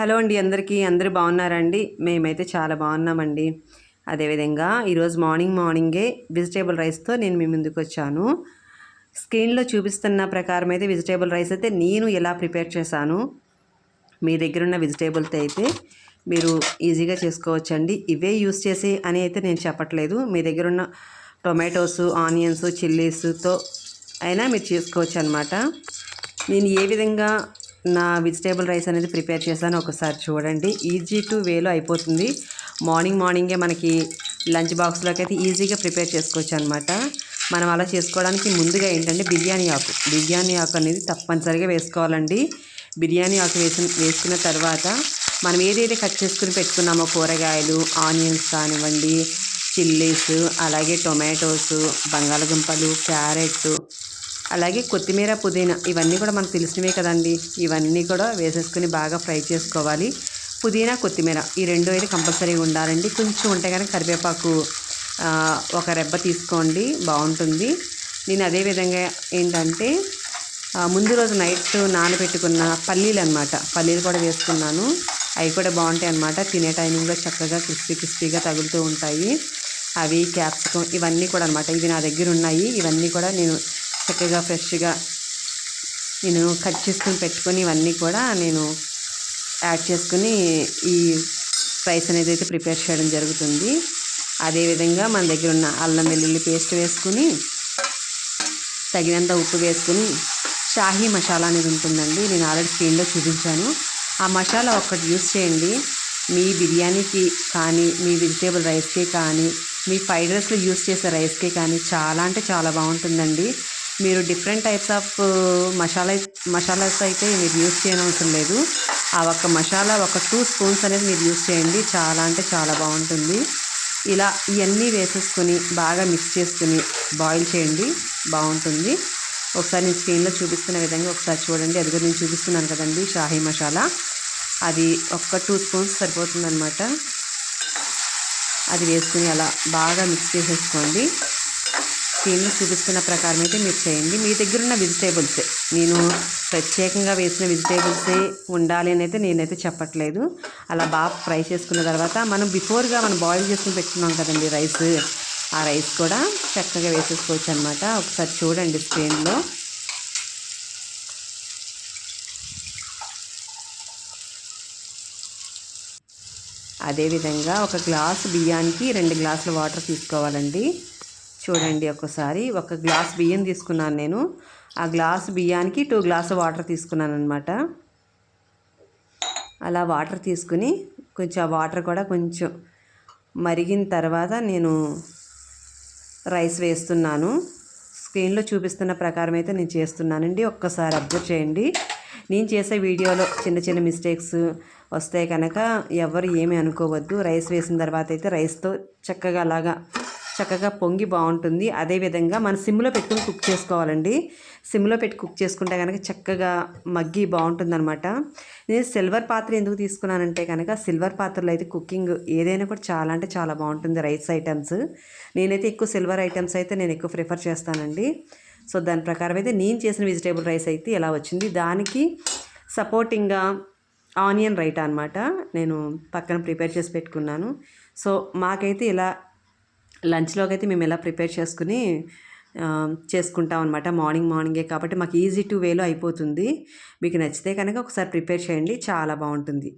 Hello అండి అందరికీ అందరూ బాగున్నారండి? మేమైతే చాలా బాగున్నామండి. అదేవిధంగా ఈరోజు మార్నింగ్ మార్నింగే వెజిటేబుల్ రైస్తో నేను మీ ముందుకు వచ్చాను. స్క్రీన్లో చూపిస్తున్న ప్రకారం అయితే వెజిటేబుల్ రైస్ అయితే నేను ఎలా ప్రిపేర్ చేశాను మీ దగ్గర ఉన్న వెజిటేబుల్తో అయితే మీరు ఈజీగా చేసుకోవచ్చండి. ఇవే యూస్ చేసి అని అయితే నేను చెప్పట్లేదు. మీ దగ్గర ఉన్న టొమాటోస్ ఆనియన్స్ చిల్లీస్తో అయినా మీరు చేసుకోవచ్చు అనమాట నేను ఏ విధంగా నా వెజిటేబుల్ రైస్ అనేది ప్రిపేర్ చేశాను. ఒకసారి చూడండి. ఈజీ టు వేలో అయిపోతుంది. మార్నింగ్ మార్నింగే మనకి లంచ్ బాక్స్లోకి అయితే ఈజీగా ప్రిపేర్ చేసుకోవచ్చు అనమాట మనం అలా చేసుకోవడానికి ముందుగా ఏంటంటే బిర్యానీ ఆకు. బిర్యానీ ఆకు అనేది తప్పనిసరిగా వేసుకోవాలండి. బిర్యానీ ఆకు వేసిన వేసుకున్న తర్వాత మనం ఏదైతే కట్ చేసుకుని పెట్టుకున్నామో కూరగాయలు ఆనియన్స్ కానివ్వండి చిల్లీస్ అలాగే టొమాటోస్ బంగాళదుంపలు క్యారెట్ అలాగే కొత్తిమీర పుదీనా ఇవన్నీ కూడా మనకు తెలిసినవే కదండి. ఇవన్నీ కూడా వేసేసుకుని బాగా ఫ్రై చేసుకోవాలి. పుదీనా కొత్తిమీర ఈ రెండు అయితే కంపల్సరీగా ఉండాలండి. కొంచెం ఉంటే కనుక కరివేపాకు ఒక రెబ్బ తీసుకోండి. బాగుంటుంది. నేను అదే విధంగా ఏంటంటే ముందు రోజు నైట్ నానబెట్టుకున్న పల్లీలు అనమాట పల్లీలు కూడా వేసుకున్నాను. అవి కూడా బాగుంటాయి అనమాట తినే టైమింగ్లో చక్కగా క్రిస్పీ క్రిస్పీగా తగులుతూ ఉంటాయి. అవి క్యాప్సికం ఇవన్నీ కూడా అనమాట ఇవి నా దగ్గర ఉన్నాయి. ఇవన్నీ కూడా నేను చక్కగా ఫ్రెష్గా నేను కట్ చేసుకుని పెట్టుకొని ఇవన్నీ కూడా నేను యాడ్ చేసుకుని ఈ రైస్ అనేది అయితే ప్రిపేర్ చేయడం జరుగుతుంది. అదేవిధంగా మన దగ్గర ఉన్న అల్లం వెల్లుల్లి పేస్ట్ వేసుకుని తగినంత ఉప్పు వేసుకుని షాహీ మసాలా అనేది ఉంటుందండి. నేను ఆల్రెడీ స్క్రీన్లో చూపించాను. ఆ మసాలా ఒక్కటి యూస్ చేయండి. మీ బిర్యానీకి కానీ మీ వెజిటేబుల్ రైస్కి కానీ మీ ఫ్రైడ్ రైస్లో యూస్ చేసే రైస్కి కానీ చాలా అంటే చాలా బాగుంటుందండి. మీరు different types of masala masalas అయితే మీరు యూస్ చేయనవసరం లేదు. ఆ ఒక్క మసాలా ఒక టూ స్పూన్స్ అనేది మీరు యూస్ చేయండి. చాలా అంటే చాలా బాగుంటుంది. ఇలా ఇవన్నీ వేసేసుకొని బాగా మిక్స్ చేసుకుని బాయిల్ చేయండి. బాగుంటుంది. ఒకసారి నేను స్క్రీన్లో చూపిస్తున్న విధంగా ఒకసారి చూడండి. అది కూడా నేను చూపిస్తున్నాను కదండి షాహీ మసాలా అది ఒక్క టూ స్పూన్స్ సరిపోతుందన్నమాట. అది వేసుకుని అలా బాగా మిక్స్ చేసేసుకోండి. స్క్రీన్లో చూపిస్తున్న ప్రకారం అయితే మీరు చేయండి. మీ దగ్గర ఉన్న వెజిటేబుల్సే నేను ప్రత్యేకంగా వేసిన వెజిటేబుల్సే ఉండాలి అని అయితే నేనైతే చెప్పట్లేదు. అలా బాగా ఫ్రై చేసుకున్న తర్వాత మనం బిఫోర్గా మనం బాయిల్ చేసుకుని పెట్టుకున్నాం కదండి రైస్ ఆ రైస్ కూడా చక్కగా వేసేసుకోవచ్చు అనమాట ఒకసారి చూడండి స్క్రీన్లో అదేవిధంగా ఒక గ్లాస్ బియ్యానికి రెండు గ్లాసుల వాటర్ తీసుకోవాలండి. చూడండి ఒకసారి ఒక గ్లాస్ బియ్యం తీసుకున్నాను నేను. ఆ గ్లాస్ బియ్యానికి టూ గ్లాస్ వాటర్ తీసుకున్నాను అనమాట అలా వాటర్ తీసుకుని కొంచెం ఆ వాటర్ కూడా కొంచెం మరిగిన తర్వాత నేను రైస్ వేస్తున్నాను. స్క్రీన్లో చూపిస్తున్న ప్రకారం అయితే నేను చేస్తున్నానండి. ఒక్కసారి అబ్జర్వ్ చేయండి. నేను చేసే వీడియోలో చిన్న చిన్న మిస్టేక్స్ వస్తే కనుక ఎవరు ఏమీ అనుకోవద్దు. రైస్ వేసిన తర్వాత అయితే రైస్తో చక్కగా అలాగా చక్కగా పొంగి బాగుంటుంది. అదేవిధంగా మన సిమ్లో పెట్టుకుని కుక్ చేసుకోవాలండి. సిమ్లో పెట్టి కుక్ చేసుకుంటే కనుక చక్కగా మగ్గి బాగుంటుందన్నమాట. నేను సిల్వర్ పాత్ర ఎందుకు తీసుకున్నానంటే కనుక సిల్వర్ పాత్రలో అయితే కుకింగ్ ఏదైనా కూడా చాలా అంటే చాలా బాగుంటుంది రైస్ ఐటమ్స్. నేనైతే ఎక్కువ సిల్వర్ ఐటమ్స్ అయితే నేను ఎక్కువ ప్రిఫర్ చేస్తానండి. సో దాని ప్రకారం అయితే నేను చేసిన వెజిటేబుల్ రైస్ అయితే ఎలా వచ్చింది? దానికి సపోర్టింగ్గా ఆనియన్ రైట్ అనమాట నేను పక్కన ప్రిపేర్ చేసి పెట్టుకున్నాను. సో మాకైతే ఇలా లంచ్లోకి అయితే మేము ఎలా ప్రిపేర్ చేసుకుని చేసుకుంటాం అనమాట మార్నింగ్ మార్నింగే కాబట్టి మాకు ఈజీ టు వేలో అయిపోతుంది. మీకు నచ్చితే కనుక ఒకసారి ప్రిపేర్ చేయండి. చాలా బాగుంటుంది.